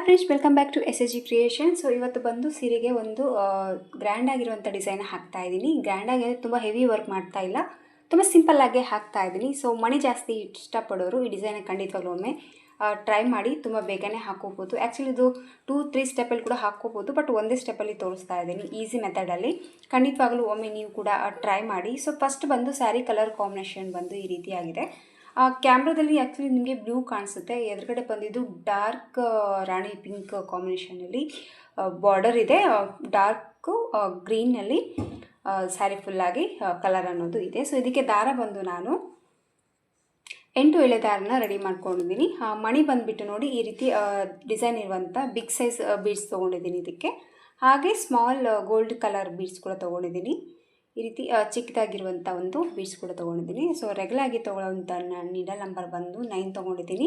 Hi friends welcome back to S S G creation so ಇವತ್ತು ಬಂದು ಸೀರೆಗೆ ಒಂದು ಗ್ರ್ಯಾಂಡ್ ಆಗಿರುವಂಥ ಡಿಸೈನ್ ಹಾಕ್ತಾ ಇದ್ದೀನಿ. ಗ್ರ್ಯಾಂಡ್ ಆಗಿ ತುಂಬ ಹೆವಿ ವರ್ಕ್ ಮಾಡ್ತಾ ಇಲ್ಲ. ತುಂಬ ಸಿಂಪಲ್ ಆಗಿ ಹಾಕ್ತಾ ಇದ್ದೀನಿ. ಸೊ ಮಣಿ ಜಾಸ್ತಿ ಇಷ್ಟಪಡೋರು ಈ ಡಿಸೈನ್ ಖಂಡಿತವಾಗ್ಲೂ ಒಮ್ಮೆ ಟ್ರೈ ಮಾಡಿ ತುಂಬ ಬೇಗನೆ ಹಾಕೋಬೋದು ಆ್ಯಕ್ಚುಲಿ ಇದು ಟೂ ತ್ರೀ ಸ್ಟೆಪಲ್ಲಿ ಕೂಡ ಹಾಕ್ಕೋಬೋದು ಬಟ್ ಒಂದೇ ಸ್ಟೆಪ್ಪಲ್ಲಿ ತೋರಿಸ್ತಾ ಇದ್ದೀನಿ ಈಸಿ ಮೆಥಡಲ್ಲಿ ಖಂಡಿತವಾಗ್ಲೂ ಒಮ್ಮೆ ನೀವು ಕೂಡ ಟ್ರೈ ಮಾಡಿ. ಸೊ ಫಸ್ಟ್ ಬಂದು ಸ್ಯಾರಿ ಕಲರ್ ಕಾಂಬಿನೇಷನ್ ಬಂದು ಈ ರೀತಿಯಾಗಿದೆ. ಕ್ಯಾಮ್ರಾದಲ್ಲಿ ಆ್ಯಕ್ಚುಲಿ ನಿಮಗೆ ಬ್ಲೂ ಕಾಣಿಸುತ್ತೆ. ಎದುರುಗಡೆ ಬಂದಿದ್ದು ಡಾರ್ಕ್ ರಾಣಿ ಪಿಂಕ್ ಕಾಂಬಿನೇಷನಲ್ಲಿ ಬಾರ್ಡರ್ ಇದೆ. ಡಾರ್ಕು ಗ್ರೀನಲ್ಲಿ ಸ್ಯಾರಿ ಫುಲ್ಲಾಗಿ ಕಲರ್ ಅನ್ನೋದು ಇದೆ. ಸೊ ಇದಕ್ಕೆ ದಾರ ಬಂದು ನಾನು ಎಂಟು ಎಳೆ ದಾರನ ರೆಡಿ ಮಾಡ್ಕೊಂಡಿದ್ದೀನಿ. ಮಣಿ ಬಂದುಬಿಟ್ಟು ನೋಡಿ ಈ ರೀತಿ ಡಿಸೈನ್ ಇರುವಂಥ ಬಿಗ್ ಸೈಜ್ ಬೀಡ್ಸ್ ತೊಗೊಂಡಿದ್ದೀನಿ ಇದಕ್ಕೆ. ಹಾಗೆ ಸ್ಮಾಲ್ ಗೋಲ್ಡ್ ಕಲರ್ ಬೀಡ್ಸ್ ಕೂಡ ತೊಗೊಂಡಿದ್ದೀನಿ. ಈ ರೀತಿ ಚಿಕ್ಕದಾಗಿರುವಂಥ ಒಂದು ಬೀಡ್ಸ್ ಕೂಡ ತೊಗೊಂಡಿದ್ದೀನಿ. ಸೊ ರೆಗ್ಲಾಗಿ ತೊಗೊಳ್ಳೋವಂಥ ನೀಡಲ್ ನಂಬರ್ ಬಂದು ನೈನ್ ತೊಗೊಂಡಿದ್ದೀನಿ.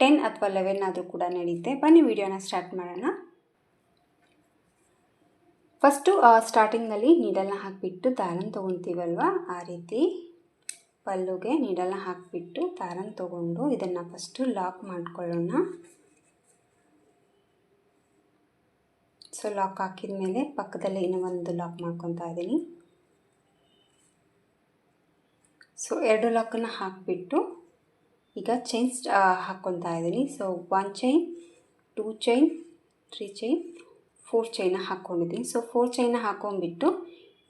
ಟೆನ್ ಅಥವಾ ಲೆವೆನ್ ಆದರೂ ಕೂಡ ನಡೆಯುತ್ತೆ ಬನ್ನಿ, ವಿಡಿಯೋನ ಸ್ಟಾರ್ಟ್ ಮಾಡೋಣ. ಫಸ್ಟು ಸ್ಟಾರ್ಟಿಂಗಲ್ಲಿ ನೀಡಲ್ನ ಹಾಕಿಬಿಟ್ಟು ದಾರನ ತೊಗೊತೀವಲ್ವ? ಆ ರೀತಿ ಪಲ್ಲುಗೆ ನೀಡಲ್ನ ಹಾಕಿಬಿಟ್ಟು ದಾರನ ತೊಗೊಂಡು ಇದನ್ನು ಫಸ್ಟು ಲಾಕ್ ಮಾಡ್ಕೊಳ್ಳೋಣ. ಸೊ ಲಾಕ್ ಹಾಕಿದ ಮೇಲೆ ಪಕ್ಕದಲ್ಲಿ ಇನ್ನೂ ಒಂದು ಲಾಕ್ ಮಾಡ್ಕೊತಾ ಇದ್ದೀನಿ. ಸೊ ಎರಡು ಲಾಕನ್ನು ಹಾಕಿಬಿಟ್ಟು ಈಗ ಚೈನ್ಸ್ ಹಾಕ್ಕೊತಾ ಇದ್ದೀನಿ. So one chain two chain three chain four chain ಹಾಕ್ಕೊಂಡಿದ್ದೀನಿ. ಸೊ ಫೋರ್ ಚೈನ ಹಾಕ್ಕೊಂಡ್ಬಿಟ್ಟು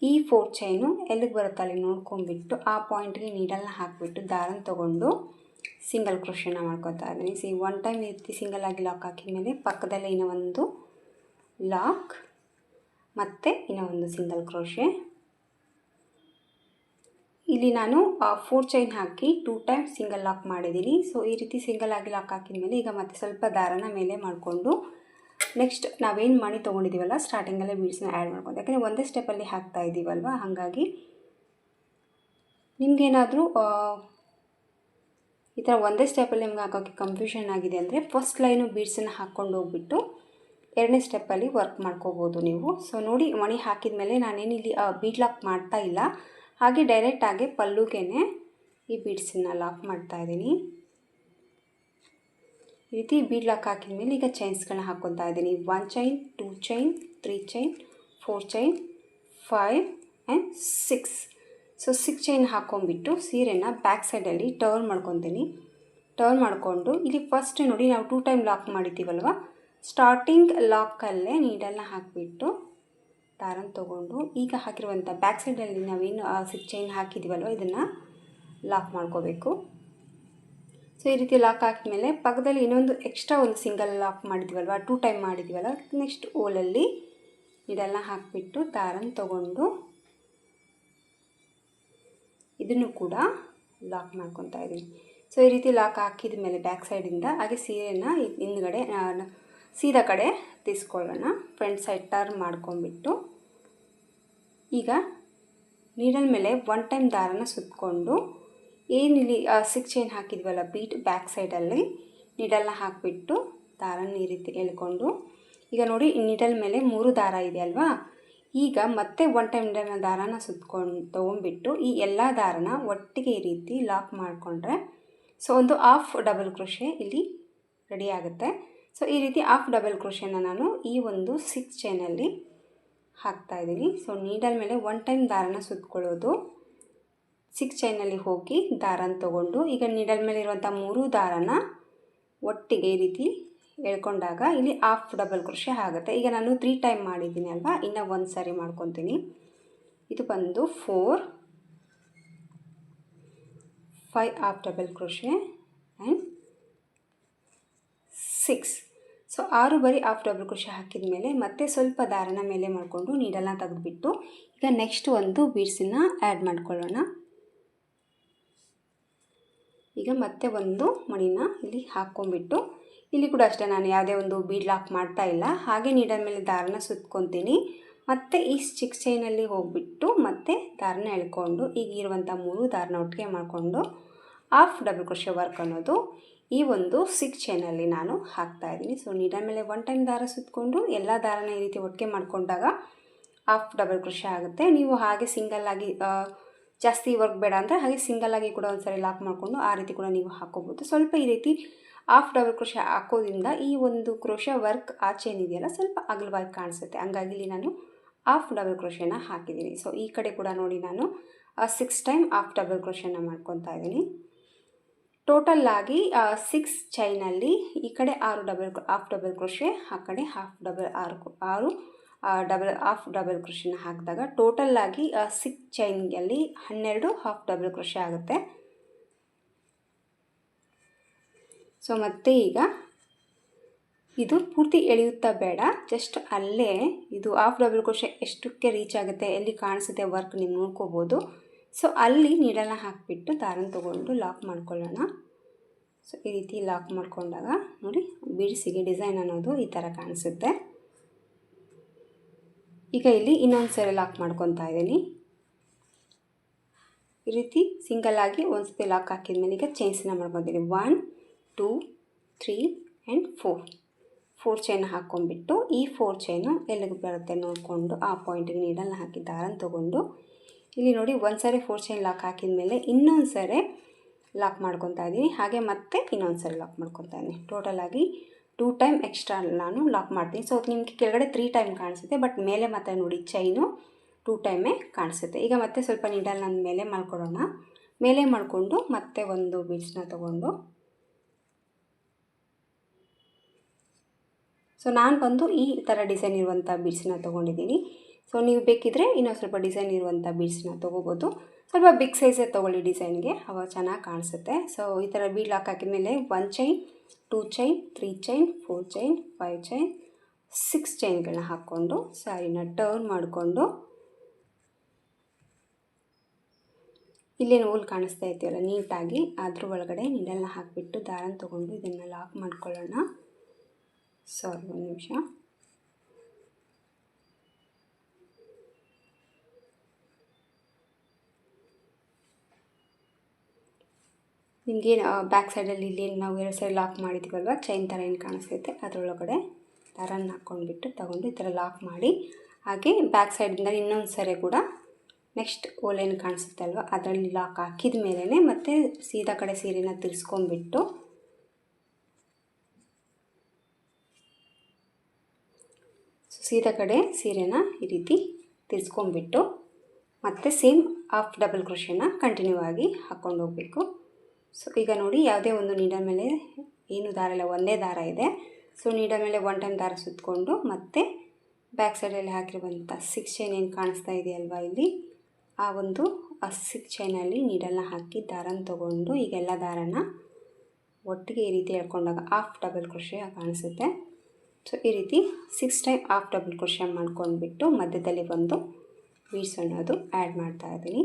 ಈ ಫೋರ್ ಚೈನು ಎಲ್ಲಿಗೆ ಬರುತ್ತೆ ಅಲ್ಲಿ ನೋಡ್ಕೊಂಡ್ಬಿಟ್ಟು ಆ ಪಾಯಿಂಟ್ಗೆ ನೀಡಲ್ನ ಹಾಕಿಬಿಟ್ಟು ದಾರನ ತೊಗೊಂಡು ಸಿಂಗಲ್ ಕ್ರೋಶನ ಮಾಡ್ಕೊತಾ ಇದ್ದೀನಿ. ಸಿ ಒನ್ ಟೈಮ್ ಇರ್ತಿ ರೀತಿ ಸಿಂಗಲ್ ಆಗಿ ಲಾಕ್ ಹಾಕಿದ ಮೇಲೆ ಪಕ್ಕದಲ್ಲೇ ಇನ್ನೂ ಒಂದು ಲಾಕ್ ಮತ್ತು ಇನ್ನೊಂದು ಸಿಂಗಲ್ ಕ್ರೋಶೆ ಇಲ್ಲಿ ನಾನು ಫೋರ್ ಚೈನ್ ಹಾಕಿ ಟೂ ಟೈಮ್ ಸಿಂಗಲ್ ಲಾಕ್ ಮಾಡಿದ್ದೀನಿ. ಸೊ ಈ ರೀತಿ ಸಿಂಗಲ್ ಆಗಿ ಲಾಕ್ ಹಾಕಿದ ಮೇಲೆ ಈಗ ಮತ್ತೆ ಸ್ವಲ್ಪ ದಾರನ ಮೇಲೆ ಮಾಡಿಕೊಂಡು ನೆಕ್ಸ್ಟ್ ನಾವೇನು ಮಣಿ ತೊಗೊಂಡಿದ್ದೀವಲ್ಲ ಸ್ಟಾರ್ಟಿಂಗಲ್ಲೇ ಬೀಡ್ಸ್ನ ಆ್ಯಡ್ ಮಾಡ್ಕೊಂಡು. ಯಾಕಂದರೆ ಒಂದೇ ಸ್ಟೆಪ್ಪಲ್ಲಿ ಹಾಕ್ತಾ ಇದ್ದೀವಲ್ವ ಹಾಗಾಗಿ ನಿಮಗೇನಾದರೂ ಈ ಥರ ಒಂದೇ ಸ್ಟೆಪ್ಪಲ್ಲಿ ನಿಮ್ಗೆ ಹಾಕೋಕ್ಕೆ ಕನ್ಫ್ಯೂಷನ್ ಆಗಿದೆ ಅಂದರೆ ಫಸ್ಟ್ ಲೈನು ಬೀಡ್ಸನ್ನು ಹಾಕ್ಕೊಂಡು ಹೋಗ್ಬಿಟ್ಟು ಎರಡನೇ ಸ್ಟೆಪ್ಪಲ್ಲಿ ವರ್ಕ್ ಮಾಡ್ಕೋಬೋದು ನೀವು. ಸೊ ನೋಡಿ ಮಣಿ ಹಾಕಿದ ಮೇಲೆ ನಾನೇನು ಇಲ್ಲಿ ಬೀಡ್ ಲಾಕ್ ಮಾಡ್ತಾ ಇಲ್ಲ. ಹಾಗೆ ಡೈರೆಕ್ಟಾಗಿ ಪಲ್ಲುಗೆನೆ ಈ ಬೀಡ್ಸನ್ನು ಲಾಕ್ ಮಾಡ್ತಾ ಇದ್ದೀನಿ. ಈ ರೀತಿ ಬೀಡ್ ಲಾಕ್ ಹಾಕಿದ ಮೇಲೆ ಈಗ ಚೈನ್ಸ್ಗಳನ್ನ ಹಾಕ್ಕೊತಾ ಇದ್ದೀನಿ. One chain two chain three chain four chain five and six so six chain ಹಾಕ್ಕೊಂಬಿಟ್ಟು ಸೀರೆನ ಬ್ಯಾಕ್ ಸೈಡಲ್ಲಿ ಟರ್ನ್ ಮಾಡ್ಕೊತೀನಿ. ಟರ್ನ್ ಮಾಡಿಕೊಂಡು ಇಲ್ಲಿ ಫಸ್ಟ್ ನೋಡಿ ನಾವು ಟೂ ಟೈಮ್ ಲಾಕ್ ಮಾಡಿದ್ದೀವಲ್ವ? ಸ್ಟಾರ್ಟಿಂಗ್ ಲಾಕಲ್ಲೇ ನೀಡಲ್ನ ಹಾಕಿಬಿಟ್ಟು ದಾರನ ತೊಗೊಂಡು ಈಗ ಹಾಕಿರುವಂಥ ಬ್ಯಾಕ್ ಸೈಡಲ್ಲಿ ನಾವೇನು ಸಿಕ್ ಚೈನ್ ಹಾಕಿದ್ದೀವಲ್ವ ಇದನ್ನು ಲಾಕ್ ಮಾಡ್ಕೋಬೇಕು. ಸೊ ಈ ರೀತಿ ಲಾಕ್ ಹಾಕಿದ್ಮೇಲೆ ಪಕ್ಕದಲ್ಲಿ ಇನ್ನೊಂದು ಎಕ್ಸ್ಟ್ರಾ ಒಂದು ಸಿಂಗಲ್ ಲಾಕ್ ಮಾಡಿದ್ದೀವಲ್ವ ಟೂ ಟೈಮ್ ಮಾಡಿದ್ದೀವಲ್ಲ ನೆಕ್ಸ್ಟ್ ಓಲಲ್ಲಿ ಇದೆಲ್ಲ ಹಾಕಿಬಿಟ್ಟು ದಾರನ ತಗೊಂಡು ಇದನ್ನು ಕೂಡ ಲಾಕ್ ಮಾಡ್ಕೊತಾ ಇದ್ದೀನಿ. ಸೊ ಈ ರೀತಿ ಲಾಕ್ ಹಾಕಿದ ಮೇಲೆ ಬ್ಯಾಕ್ ಸೈಡಿಂದ ಹಾಗೆ ಸೀರೆಯನ್ನು ಹಿಂದ್ಗಡೆ ಸೀದಾ ಕಡೆ ತೀಸ್ಕೊಳ್ಳೋಣ. ಫ್ರಂಟ್ ಸೈಡ್ ಟರ್ನ್ ಮಾಡ್ಕೊಂಬಿಟ್ಟು ಈಗ ನೀಡಲ್ ಮೇಲೆ ಒನ್ ಟೈಮ್ ದಾರನ ಸುತ್ತಕೊಂಡು ಏನಿಲ್ಲಿ ಸಿಕ್ಸ್ ಚೈನ್ ಹಾಕಿದ್ವಲ್ಲ ಬೀಟ್ ಬ್ಯಾಕ್ ಸೈಡಲ್ಲಿ ನೀಡಲ್ನ ಹಾಕಿಬಿಟ್ಟು ದಾರನ ಈ ರೀತಿ ಎಳ್ಕೊಂಡು, ಈಗ ನೋಡಿ ನೀಡಲ್ ಮೇಲೆ ಮೂರು ದಾರ ಇದೆ ಅಲ್ವಾ? ಈಗ ಮತ್ತೆ ಒನ್ ಟೈಮ್ ನೀಡಲ್ನ ದಾರನ ಸುತ್ತಕೊಂಡು ತೊಗೊಂಡ್ಬಿಟ್ಟು ಈ ಎಲ್ಲ ದಾರನ ಒಟ್ಟಿಗೆ ಈ ರೀತಿ ಲಾಕ್ ಮಾಡಿಕೊಂಡ್ರೆ ಸೊ ಒಂದು ಆಫ್ ಡಬಲ್ ಕ್ರೋಶೆ ಇಲ್ಲಿ ರೆಡಿ ಆಗುತ್ತೆ. ಸೊ ಈ ರೀತಿ ಆಫ್ ಡಬಲ್ ಕ್ರೋಶೆನ ನಾನು ಈ ಒಂದು ಸಿಕ್ಸ್ ಚೈನಲ್ಲಿ ಹಾಕ್ತಾಯಿದ್ದೀನಿ ಸೊ ನೀಡಲ್ ಮೇಲೆ ಒನ್ ಟೈಮ್ ದಾರನ ಸುತ್ಕೊಳ್ಳೋದು. ಸಿಕ್ಸ್ ಚೈನಲ್ಲಿ ಹೋಗಿ ದಾರನ ತೊಗೊಂಡು, ಈಗ ನೀಡಲ್ ಮೇಲೆ ಇರುವಂಥ ಮೂರು ದಾರನ ಒಟ್ಟಿಗೆ ಈ ರೀತಿ ಎಳ್ಕೊಂಡಾಗ ಇಲ್ಲಿ ಹಾಫ್ ಡಬಲ್ ಕೃಷಿ ಆಗುತ್ತೆ. ಈಗ ನಾನು ತ್ರೀ ಟೈಮ್ ಮಾಡಿದ್ದೀನಿ ಅಲ್ವಾ? ಇನ್ನೂ ಒಂದು ಸಾರಿ ಮಾಡ್ಕೊತೀನಿ. ಇದು ಬಂದು ಫೋರ್ ಫೈವ್ ಹಾಫ್ ಡಬಲ್ ಕೃಷಿ ಆ್ಯಂಡ್ ಸಿಕ್ಸ್ ಸೊ ಆರು ಬರಿ ಆಫ್ ಡಬಲ್ ಕ್ರೋಶ ಹಾಕಿದ ಮೇಲೆ ಮತ್ತೆ ಸ್ವಲ್ಪ ದಾರನ ಮೇಲೆ ಮಾಡಿಕೊಂಡು ನೀಡಲ್ನ ತೆಗೆದುಬಿಟ್ಟು ಈಗ ನೆಕ್ಸ್ಟ್ ಒಂದು ಬೀಡ್ಸನ್ನು ಆ್ಯಡ್ ಮಾಡ್ಕೊಳ್ಳೋಣ. ಈಗ ಮತ್ತೆ ಒಂದು ಮಣಿನ ಇಲ್ಲಿ ಹಾಕ್ಕೊಂಬಿಟ್ಟು ಇಲ್ಲಿ ಕೂಡ ಅಷ್ಟೇ ನಾನು ಯಾವುದೇ ಒಂದು ಬೀಡ್ ಲಾಕ್ ಮಾಡ್ತಾ ಇಲ್ಲ. ಹಾಗೆ ನೀಡಲ್ ಮೇಲೆ ದಾರನ ಸುತ್ಕೊತೀನಿ. ಮತ್ತೆ ಈ ಚಿಕ್ ಚೈನಲ್ಲಿ ಹೋಗ್ಬಿಟ್ಟು ಮತ್ತೆ ದಾರನ ಎಳ್ಕೊಂಡು ಈಗ ಇರುವಂಥ ಮೂರು ದಾರನ ಒಟ್ಟಿಗೆ ಮಾಡಿಕೊಂಡು ಆಫ್ ಡಬಲ್ ಕ್ರೋಶೆ ವರ್ಕ್ ಅನ್ನೋದು ಈ ಒಂದು ಸಿಕ್ಸ್ ಚೈನಲ್ಲಿ ನಾನು ಹಾಕ್ತಾ ಇದ್ದೀನಿ. ಸೊ ನೀಡಲ್ ಮೇಲೆ ಒನ್ ಟೈಮ್ ದಾರ ಸುತ್ತಕೊಂಡು ಎಲ್ಲ ದಾರನ ಈ ರೀತಿ ಒಟ್ಟಿಗೆ ಮಾಡಿಕೊಂಡಾಗ ಆಫ್ ಡಬಲ್ ಕೃಷಿ ಆಗುತ್ತೆ. ನೀವು ಹಾಗೆ ಸಿಂಗಲ್ಲಾಗಿ ಜಾಸ್ತಿ ವರ್ಕ್ ಬೇಡ ಅಂದರೆ ಹಾಗೆ ಸಿಂಗಲ್ಲಾಗಿ ಕೂಡ ಒಂದು ಸಾರಿ ಲಾಕ್ ಮಾಡಿಕೊಂಡು ಆ ರೀತಿ ಕೂಡ ನೀವು ಹಾಕ್ಕೋಬೋದು ಸ್ವಲ್ಪ ಈ ರೀತಿ ಹಾಫ್ ಡಬಲ್ ಕ್ರೋಶ ಹಾಕೋದ್ರಿಂದ ಈ ಒಂದು ಕ್ರೋಶ ವರ್ಕ್ ಆಚೆ ಏನಿದೆಯಲ್ಲ ಸ್ವಲ್ಪ ಅಗಲವಾಗಿ ಕಾಣಿಸುತ್ತೆ. ಹಂಗಾಗಿ ಇಲ್ಲಿ ನಾನು ಹಾಫ್ ಡಬಲ್ ಕ್ರೋಶನ ಹಾಕಿದ್ದೀನಿ. ಸೊ ಈ ಕಡೆ ಕೂಡ ನೋಡಿ ನಾನು ಸಿಕ್ಸ್ ಟೈಮ್ ಹಾಫ್ ಡಬಲ್ ಕ್ರೋಶನ ಮಾಡ್ಕೊತಾ ಇದ್ದೀನಿ. ಟೋಟಲ್ ಆಗಿ ಸಿಕ್ಸ್ ಚೈನಲ್ಲಿ ಈ ಕಡೆ ಆರು ಡಬಲ್ ಹಾಫ್ ಡಬಲ್ ಕ್ರೋಶೆ ಆ ಕಡೆ ಹಾಫ್ ಡಬಲ್ ಆರು ಆರು ಡಬಲ್ ಹಾಫ್ ಡಬಲ್ ಕೃಷಿನ ಹಾಕಿದಾಗ ಟೋಟಲ್ ಆಗಿ ಸಿಕ್ಸ್ ಚೈನ್ನಲ್ಲಿ ಹನ್ನೆರಡು ಹಾಫ್ ಡಬಲ್ ಕ್ರೋಶೆ ಆಗುತ್ತೆ. ಸೊ ಮತ್ತೆ ಈಗ ಇದು ಪೂರ್ತಿ ಎಳೆಯುತ್ತಾ ಬೇಡ. ಜಸ್ಟ್ ಅಲ್ಲೇ ಇದು ಹಾಫ್ ಡಬಲ್ ಕ್ರೋಶೆ ಎಷ್ಟಕ್ಕೆ ರೀಚ್ ಆಗುತ್ತೆ, ಎಲ್ಲಿ ಕಾಣಿಸುತ್ತೆ ವರ್ಕ್ ನೀವು ನೋಡ್ಕೋಬೋದು. ಸೊ ಅಲ್ಲಿ ನೀಡನ್ನು ಹಾಕಿಬಿಟ್ಟು ದಾರನ ತೊಗೊಂಡು ಲಾಕ್ ಮಾಡ್ಕೊಳ್ಳೋಣ. ಸೊ ಈ ರೀತಿ ಲಾಕ್ ಮಾಡ್ಕೊಂಡಾಗ ನೋಡಿ, ಬಿಡಿಸಿಗೆ ಡಿಸೈನ್ ಅನ್ನೋದು ಈ ಥರ ಕಾಣಿಸುತ್ತೆ. ಈಗ ಇಲ್ಲಿ ಇನ್ನೊಂದು ಸರಿ ಲಾಕ್ ಮಾಡ್ಕೊತಾ ಇದ್ದೀನಿ. ಈ ರೀತಿ ಸಿಂಗಲ್ ಆಗಿ ಒಂದು ಸತಿ ಲಾಕ್ ಹಾಕಿದ ಮೇಲೆ ಈಗ ಚೈನ್ಸನ್ನ ಮಾಡ್ಕೊತೀನಿ. One two three and four four chain ಹಾಕ್ಕೊಂಡ್ಬಿಟ್ಟು ಈ ಫೋರ್ ಚೈನು ಎಲ್ಲಿಗೆ ಬರುತ್ತೆ ನೋಡಿಕೊಂಡು ಆ ಪಾಯಿಂಟಿಗೆ ನೀಡಲ್ಲಿ ಹಾಕಿ ದಾರನ ತೊಗೊಂಡು ಇಲ್ಲಿ ನೋಡಿ ಒಂದು ಸಾರಿ ಫೋರ್ ಚೈನ್ ಲಾಕ್ ಹಾಕಿದ ಮೇಲೆ ಇನ್ನೊಂದು ಸಾರಿ ಲಾಕ್ ಮಾಡ್ಕೊತಾ ಇದ್ದೀನಿ. ಹಾಗೆ ಮತ್ತೆ ಇನ್ನೊಂದು ಸಾರಿ ಲಾಕ್ ಮಾಡ್ಕೊತಾ ಇದ್ದೀನಿ. ಟೋಟಲಾಗಿ ಟೂ ಟೈಮ್ ಎಕ್ಸ್ಟ್ರಾ ನಾನು ಲಾಕ್ ಮಾಡ್ತೀನಿ. ಸೊ ನಿಮಗೆ ಕೆಳಗಡೆ ತ್ರೀ ಟೈಮ್ ಕಾಣಿಸುತ್ತೆ ಬಟ್ ಮೇಲೆ ಮತ್ತೆ ನೋಡಿ ಚೈನು ಟೂ ಟೈಮೇ ಕಾಣಿಸುತ್ತೆ. ಈಗ ಮತ್ತೆ ಸ್ವಲ್ಪ ನೀಡಲ್ ನನ್ನ ಮೇಲೆ ಮಾಡ್ಕೊಡೋಣ. ಮೇಲೆ ಮಾಡಿಕೊಂಡು ಮತ್ತೆ ಒಂದು ಬೀಡ್ಸ್ನ ತೊಗೊಂಡು. ಸೊ ನಾನು ಬಂದು ಈ ಥರ ಡಿಸೈನ್ ಇರುವಂಥ ಬೀಡ್ಸ್ನ ತೊಗೊಂಡಿದ್ದೀನಿ. ಸೊ ನೀವು ಬೇಕಿದ್ರೆ ಇನ್ನೊಂದು ಸ್ವಲ್ಪ ಡಿಸೈನ್ ಇರುವಂಥ ಬೀಡ್ಸ್ನ ತೊಗೋಬೋದು. ಸ್ವಲ್ಪ ಬಿಗ್ ಸೈಜೇ ತೊಗೊಳ್ಳಿ ಡಿಸೈನ್ಗೆ, ಅವಾಗ ಚೆನ್ನಾಗಿ ಕಾಣಿಸುತ್ತೆ. ಸೊ ಈ ಥರ ಬೀಡ್ ಹಾಕಿದ ಮೇಲೆ one chain two chain three chain four chain five chain six ಚೈನ್ಗಳನ್ನ ಹಾಕ್ಕೊಂಡು ಸ್ಯಾರಿನ ಟರ್ನ್ ಮಾಡಿಕೊಂಡು ಇಲ್ಲೇನು ನೂಲು ಕಾಣಿಸ್ತಾ ಇದೆಯಲ್ಲ, ನೀಟಾಗಿ ಅದ್ರ ಒಳಗಡೆ ನೀಡಲ್ನ ಹಾಕಿಬಿಟ್ಟು ದಾರನ ತೊಗೊಂಡು ಇದನ್ನು ಲಾಕ್ ಮಾಡ್ಕೊಳ್ಳೋಣ. ಸಾರಿ ಒಂದು ನಿಮಿಷ. ನಿಮಗೆ ಬ್ಯಾಕ್ ಸೈಡಲ್ಲಿ ಇಲ್ಲಿ ನಾವು ಎರಡು ಸೈಡ್ ಲಾಕ್ ಮಾಡಿದ್ದೀವಲ್ವ ಚೈನ್ ಥರ ಏನು ಕಾಣಿಸ್ತೈತೆ ಅದರೊಳಗಡೆ ದಾರನ ಹಾಕ್ಕೊಂಡ್ಬಿಟ್ಟು ತೊಗೊಂಡು ಈ ಥರ ಲಾಕ್ ಮಾಡಿ, ಹಾಗೆ ಬ್ಯಾಕ್ ಸೈಡಿಂದ ಇನ್ನೊಂದು ಸರಿ ಕೂಡ ನೆಕ್ಸ್ಟ್ ಓಲೇನು ಕಾಣಿಸುತ್ತೆ ಅಲ್ವ? ಅದರಲ್ಲಿ ಲಾಕ್ ಹಾಕಿದ ಮೇಲೇ ಮತ್ತೆ ಸೀದಾ ಕಡೆ ಸೀರೆನ ತಿರ್ಸ್ಕೊಂಡ್ಬಿಟ್ಟು ಸೀದಾ ಕಡೆ ಸೀರೆನ ಈ ರೀತಿ ತಿರ್ಸ್ಕೊಂಡ್ಬಿಟ್ಟು ಮತ್ತೆ ಸೇಮ್ ಹಾಫ್ ಡಬಲ್ ಕ್ರೋಷನ ಕಂಟಿನ್ಯೂ ಆಗಿ ಹಾಕ್ಕೊಂಡು ಹೋಗಬೇಕು. ಸೊ ಈಗ ನೋಡಿ ಯಾವುದೇ ಒಂದು ನೀಡಲ್ ಮೇಲೆ ಏನು ದಾರ ಇಲ್ಲ, ಒಂದೇ ದಾರ ಇದೆ. ಸೊ ನೀಡಲ್ ಮೇಲೆ ಒನ್ ಟೈಮ್ ದಾರ ಸುತ್ತಕೊಂಡು ಮತ್ತೆ ಬ್ಯಾಕ್ ಸೈಡಲ್ಲಿ ಹಾಕಿರುವಂಥ ಸಿಕ್ಸ್ ಚೈನ್ ಏನು ಕಾಣಿಸ್ತಾ ಇದೆಯಲ್ವಾ ಇಲ್ಲಿ? ಆ ಒಂದು, ಆ ಸಿಕ್ಸ್ ಚೈನಲ್ಲಿ ನೀಡಲ್ನ ಹಾಕಿ ದಾರನ ತೊಗೊಂಡು ಈಗೆಲ್ಲ ದಾರನ ಒಟ್ಟಿಗೆ ಈ ರೀತಿ ಹೇಳ್ಕೊಂಡಾಗ ಹಾಫ್ ಡಬಲ್ ಕ್ರೋಶೆ ಕಾಣಿಸುತ್ತೆ. ಸೊ ಈ ರೀತಿ six time half double crochet ಮಾಡ್ಕೊಂಡ್ಬಿಟ್ಟು ಮಧ್ಯದಲ್ಲಿ ಒಂದು ಬೀಡ್ಸ್ ಅನ್ನೋದು ಆ್ಯಡ್ ಮಾಡ್ತಾ ಇದ್ದೀನಿ.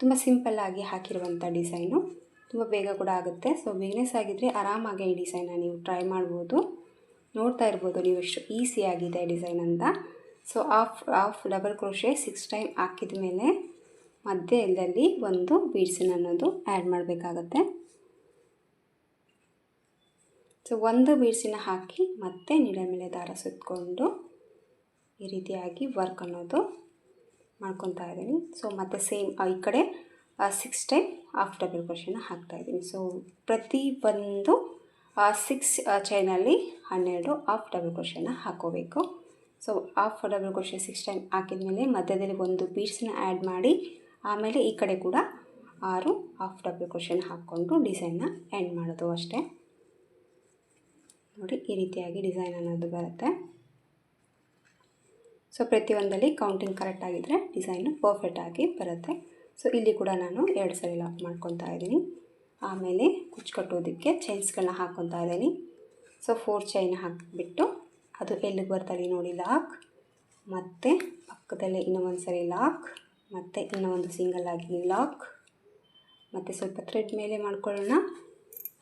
ತುಂಬ ಸಿಂಪಲ್ಲಾಗಿ ಹಾಕಿರುವಂಥ ಡಿಸೈನು ತುಂಬ ಬೇಗ ಕೂಡ ಆಗುತ್ತೆ. ಸೊ ಬಿಗ್ನೆಸ್ ಆಗಿದ್ದರೆ ಆರಾಮಾಗಿ ಈ ಡಿಸೈನ್ನ ನೀವು ಟ್ರೈ ಮಾಡ್ಬೋದು. ನೋಡ್ತಾ ಇರ್ಬೋದು ನೀವು ಎಷ್ಟು ಈಸಿ ಆಗಿದೆ ಡಿಸೈನ್ ಅಂತ. So half half double crochet six time ಹಾಕಿದ ಮೇಲೆ ಮಧ್ಯದಲ್ಲಿ ಒಂದು ಬೀಡ್ಸಿನ ಅನ್ನೋದು ಆ್ಯಡ್ ಮಾಡಬೇಕಾಗತ್ತೆ. ಸೊ ಒಂದು ಬೀಡ್ಸಿನ ಹಾಕಿ ಮತ್ತೆ ನೀಡ ಮೇಲೆ ದಾರ ಸುತ್ತಕೊಂಡು ಈ ರೀತಿಯಾಗಿ ವರ್ಕ್ ಅನ್ನೋದು ಮಾಡ್ಕೊತಾ ಇದ್ದೀನಿ. ಸೊ ಮತ್ತು ಸೇಮ್ ಈ ಕಡೆ ಸಿಕ್ಸ್ ಟೈಮ್ ಹಾಫ್ ಡಬಲ್ ಕ್ರೋಶನ ಹಾಕ್ತಾಯಿದ್ದೀನಿ ಸೊ ಪ್ರತಿ ಒಂದು ಸಿಕ್ಸ್ ಚೈನಲ್ಲಿ ಹನ್ನೆರಡು ಹಾಫ್ ಡಬಲ್ ಕ್ರೋಶನ ಹಾಕೋಬೇಕು. So half double crochet six time ಹಾಕಿದ್ಮೇಲೆ ಮಧ್ಯದಲ್ಲಿ ಒಂದು ಬೀಡ್ಸ್ನ ಆ್ಯಡ್ ಮಾಡಿ, ಆಮೇಲೆ ಈ ಕಡೆ ಕೂಡ ಆರು ಹಾಫ್ ಡಬಲ್ ಕ್ರೋಶನ ಹಾಕ್ಕೊಂಡು ಡಿಸೈನ್ನ ಎಂಡ್ ಮಾಡೋದು ಅಷ್ಟೇ. ನೋಡಿ, ಈ ರೀತಿಯಾಗಿ ಡಿಸೈನ್ ಅನ್ನೋದು ಬರುತ್ತೆ. ಸೊ ಪ್ರತಿಯೊಂದಲ್ಲಿ ಕೌಂಟಿಂಗ್ ಕರೆಕ್ಟಾಗಿದ್ದರೆ ಡಿಸೈನು ಪರ್ಫೆಕ್ಟಾಗಿ ಬರುತ್ತೆ. ಸೊ ಇಲ್ಲಿ ಕೂಡ ನಾನು ಎರಡು ಸರಿ ಲಾಕ್ ಮಾಡ್ಕೊತಾ ಇದ್ದೀನಿ. ಆಮೇಲೆ ಕುಚ್ಚು ಕಟ್ಟೋದಕ್ಕೆ ಚೈನ್ಸ್ಗಳನ್ನ ಹಾಕ್ಕೊತಾ ಇದ್ದೀನಿ. ಸೊ ಫೋರ್ ಚೈನ್ ಹಾಕಿಬಿಟ್ಟು ಅದು ಎಲ್ಲಿಗೆ ಬರ್ತಾರೆ ನೋಡಿ ಲಾಕ್ ಮತ್ತು ಪಕ್ಕದಲ್ಲೇ ಇನ್ನೂ ಒಂದು ಸರಿ ಲಾಕ್ ಮತ್ತು ಇನ್ನೂ ಒಂದು ಸಿಂಗಲ್ ಆಗಿ ಲಾಕ್ ಮತ್ತು ಸ್ವಲ್ಪ ಥ್ರೆಡ್ ಮೇಲೆ ಮಾಡ್ಕೊಳ್ಳೋಣ.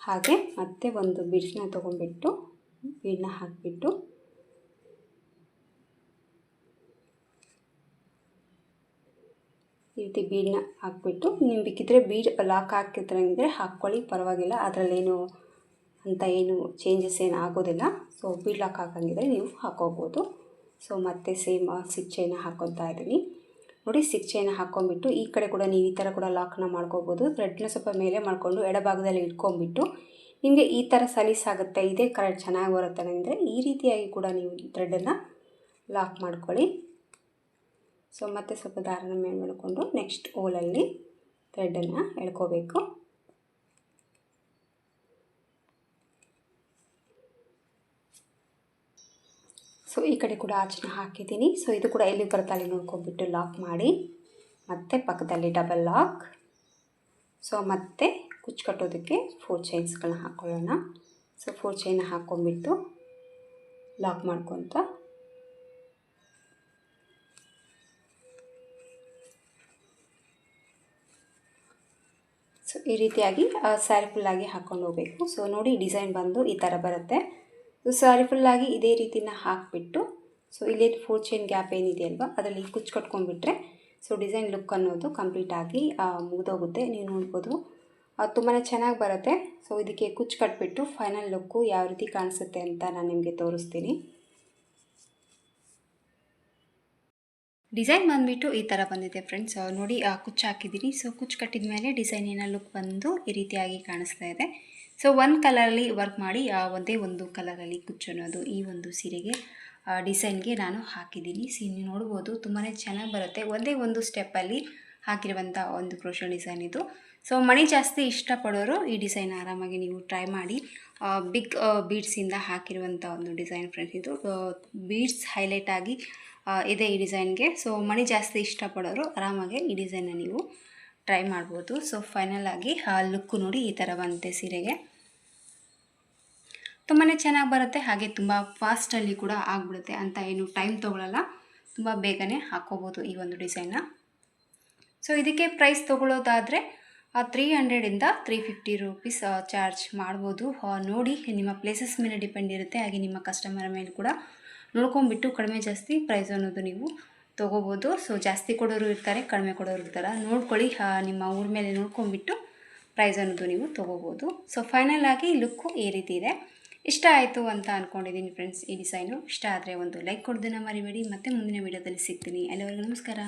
ಹಾಗೆ ಮತ್ತೆ ಒಂದು ಬಿಡ್ಸ್ನ ತೊಗೊಂಡ್ಬಿಟ್ಟು ಬೀಡನ್ನ ಹಾಕಿಬಿಟ್ಟು ಈ ರೀತಿ ಬೀಡನ್ನ ಹಾಕ್ಬಿಟ್ಟು ನೀವು ಬೇಕಿದ್ರೆ ಬೀಡ್ ಲಾಕ್ ಹಾಕಿದ್ರಂಗಿದ್ರೆ ಹಾಕ್ಕೊಳ್ಳಿ, ಪರವಾಗಿಲ್ಲ. ಅದರಲ್ಲೇನು ಅಂತ ಏನು ಚೇಂಜಸ್ ಏನು ಆಗೋದಿಲ್ಲ. ಸೊ ಬೀಡ್ ಲಾಕ್ ಹಾಕಂಗಿದ್ರೆ ನೀವು ಹಾಕೋಬೋದು. ಸೊ ಮತ್ತೆ ಸೇಮ್ ಸಿಕ್ಚೆನ ಹಾಕೊತಾ ಇದ್ದೀನಿ. ನೋಡಿ ಸಿಕ್ಚೆನ ಹಾಕ್ಕೊಂಬಿಟ್ಟು ಈ ಕಡೆ ಕೂಡ ನೀವು ಈ ಥರ ಕೂಡ ಲಾಕ್ನ ಮಾಡ್ಕೋಬೋದು. ಥ್ರೆಡ್ನ ಸ್ವಲ್ಪ ಮೇಲೆ ಮಾಡಿಕೊಂಡು ಎಡಭಾಗದಲ್ಲಿ ಇಟ್ಕೊಂಬಿಟ್ಟು ನಿಮಗೆ ಈ ಥರ ಸಲೀಸಾಗುತ್ತೆ ಇದೇ ಕರೆಕ್ಟ್ ಚೆನ್ನಾಗಿ ಬರುತ್ತೆ ಅಂದರೆ ಈ ರೀತಿಯಾಗಿ ಕೂಡ ನೀವು ಥ್ರೆಡನ್ನು ಲಾಕ್ ಮಾಡ್ಕೊಳ್ಳಿ. ಸೊ ಮತ್ತೆ ಸ್ವಲ್ಪ ದಾರನ ಮೇಲೆ ಮಾಡಿಕೊಂಡು ನೆಕ್ಸ್ಟ್ ಓಲಲ್ಲಿ ಥ್ರೆಡನ್ನು ಎಳ್ಕೋಬೇಕು. ಸೊ ಈ ಕಡೆ ಕೂಡ ಆಚೆನ ಹಾಕಿದ್ದೀನಿ. ಸೊ ಇದು ಕೂಡ ಎಲ್ಲಿ ಬರುತ್ತೆ ಅಲ್ಲಿ ನೋಡ್ಕೊಂಡ್ಬಿಟ್ಟು ಲಾಕ್ ಮಾಡಿ, ಮತ್ತೆ ಪಕ್ಕದಲ್ಲಿ ಡಬಲ್ ಲಾಕ್ ಸೊ ಮತ್ತೆ ಕುಚ್ಚು ಕಟ್ಟೋದಕ್ಕೆ ಫೋರ್ ಚೈನ್ಸ್ಗಳನ್ನ ಹಾಕ್ಕೊಳ್ಳೋಣ ಸೊ ಫೋರ್ ಚೈನ್ ಹಾಕ್ಕೊಂಬಿಟ್ಟು ಲಾಕ್ ಮಾಡ್ಕೊತ ಸೊ ಈ ರೀತಿಯಾಗಿ ಸ್ಯಾರಿ ಫುಲ್ಲಾಗಿ ಹಾಕ್ಕೊಂಡು ಹೋಗಬೇಕು. ಸೊ ನೋಡಿ ಡಿಸೈನ್ ಬಂದು ಈ ಥರ ಬರುತ್ತೆ. ಸೊ ಸ್ಯಾರಿ ಫುಲ್ಲಾಗಿ ಇದೇ ರೀತಿನ ಹಾಕಿಬಿಟ್ಟು ಸೊ ಇಲ್ಲಿ ಫೋರ್ ಚೈನ್ ಗ್ಯಾಪ್ ಏನಿದೆ ಅಲ್ವಾ, ಅದರಲ್ಲಿ ಕುಚ್ಚು ಕಟ್ಕೊಂಡ್ಬಿಟ್ರೆ ಸೊ ಡಿಸೈನ್ ಲುಕ್ ಅನ್ನೋದು ಕಂಪ್ಲೀಟಾಗಿ ಮುಗಿದೋಗುತ್ತೆ. ನೀವು ನೋಡ್ಬೋದು. ತುಂಬಾ ಚೆನ್ನಾಗಿ ಬರುತ್ತೆ. ಸೊ ಇದಕ್ಕೆ ಕುಚ್ಚು ಕಟ್ಬಿಟ್ಟು ಫೈನಲ್ ಲುಕ್ಕು ಯಾವ ರೀತಿ ಕಾಣಿಸುತ್ತೆ ಅಂತ ನಾನು ನಿಮಗೆ ತೋರಿಸ್ತೀನಿ. ಡಿಸೈನ್ ಬಂದುಬಿಟ್ಟು ಈ ಥರ ಬಂದಿದೆ ಫ್ರೆಂಡ್ಸ್. ನೋಡಿ ಕುಚ್ಚು ಹಾಕಿದ್ದೀನಿ. ಸೊ ಕುಚ್ಚು ಕಟ್ಟಿದ ಮೇಲೆ ಡಿಸೈನಿನ ಲುಕ್ ಬಂದು ಈ ರೀತಿಯಾಗಿ ಕಾಣಿಸ್ತಾ ಇದೆ. ಸೊ ಒಂದು ಕಲರಲ್ಲಿ ವರ್ಕ್ ಮಾಡಿ ಒಂದೇ ಒಂದು ಕಲರಲ್ಲಿ ಕುಚ್ಚು ಅನ್ನೋದು ಈ ಒಂದು ಸೀರೆಗೆ ಡಿಸೈನ್ಗೆ ನಾನು ಹಾಕಿದ್ದೀನಿ. ಸಿ ನೀವು ನೋಡ್ಬೋದು ತುಂಬಾ ಚೆನ್ನಾಗಿ ಬರುತ್ತೆ. ಒಂದೇ ಒಂದು ಸ್ಟೆಪ್ಪಲ್ಲಿ ಹಾಕಿರುವಂಥ ಒಂದು ಕ್ರೋಶ ಡಿಸೈನ್ ಇದು. ಸೊ ಮಣಿ ಜಾಸ್ತಿ ಇಷ್ಟಪಡೋರು ಈ ಡಿಸೈನ್ ಆರಾಮಾಗಿ ನೀವು ಟ್ರೈ ಮಾಡಿ ಬಿಗ್ ಬೀಡ್ಸಿಂದ ಹಾಕಿರುವಂಥ ಒಂದು ಡಿಸೈನ್ ಫ್ರೆಂಡ್ಸ್ ಇದು. ಬೀಡ್ಸ್ ಹೈಲೈಟ್ ಆಗಿ ಇದೆ ಈ ಡಿಸೈನ್ಗೆ. ಸೊ ಮಣಿ ಜಾಸ್ತಿ ಇಷ್ಟಪಡೋರು ಆರಾಮಾಗಿ ಈ ಡಿಸೈನ್ನ ನೀವು ಟ್ರೈ ಮಾಡ್ಬೋದು. ಸೊ ಫೈನಲ್ ಆಗಿ ಲುಕ್ಕು ನೋಡಿ ಈ ಥರ ಬಂತೆ ಸೀರೆಗೆ. ತುಂಬಾ ಚೆನ್ನಾಗಿ ಬರುತ್ತೆ. ಹಾಗೆ ತುಂಬ ಫಾಸ್ಟಲ್ಲಿ ಕೂಡ ಆಗಿಬಿಡುತ್ತೆ ಅಂತ ಏನು ಟೈಮ್ ತೊಗೊಳ್ಳಲ್ಲ ತುಂಬ ಬೇಗನೆ ಹಾಕ್ಕೋಬೋದು ಈ ಒಂದು ಡಿಸೈನ್ನ. ಸೊ ಇದಕ್ಕೆ ಪ್ರೈಸ್ ತೊಗೊಳ್ಳೋದಾದರೆ ತ್ರೀ ಹಂಡ್ರೆಡಿಂದ ತ್ರೀ ಫಿಫ್ಟಿ ರುಪೀಸ್ ಚಾರ್ಜ್ ಮಾಡ್ಬೋದು. ನೋಡಿ, ನಿಮ್ಮ ಪ್ಲೇಸಸ್ ಮೇಲೆ ಡಿಪೆಂಡ್ ಇರುತ್ತೆ. ಹಾಗೆ ನಿಮ್ಮ ಕಸ್ಟಮರ್ ಮೇಲೆ ಕೂಡ. ನೋಡ್ಕೊಂಬಿಟ್ಟು ಕಡಿಮೆ ಜಾಸ್ತಿ ಪ್ರೈಸ್ ಅನ್ನೋದು ನೀವು ತೊಗೋಬೋದು. ಸೊ ಜಾಸ್ತಿ ಕೊಡೋರು ಇರ್ತಾರೆ, ಕಡಿಮೆ ಕೊಡೋರು ಇರ್ತಾರೆ. ನೋಡ್ಕೊಳ್ಳಿ ನಿಮ್ಮ ಊರ ಮೇಲೆ ನೋಡ್ಕೊಂಬಿಟ್ಟು ಪ್ರೈಸ್ ಅನ್ನೋದು ನೀವು ತೊಗೋಬೋದು. ಸೊ ಫೈನಲ್ ಆಗಿ ಲುಕ್ಕು ಈ ರೀತಿ ಇದೆ. ಇಷ್ಟ ಆಯಿತು ಅಂತ ಅಂದ್ಕೊಂಡಿದ್ದೀನಿ ಫ್ರೆಂಡ್ಸ್ ಈ ಡಿಸೈನು ಇಷ್ಟ ಆದರೆ ಒಂದು ಲೈಕ್ ಕೊಡೋದನ್ನು ಮರಿಬೇಡಿ. ಮತ್ತೆ ಮುಂದಿನ ವೀಡಿಯೋದಲ್ಲಿ ಸಿಗ್ತೀನಿ. ಅಲ್ಲಿವರೆಗೂ ನಮಸ್ಕಾರ.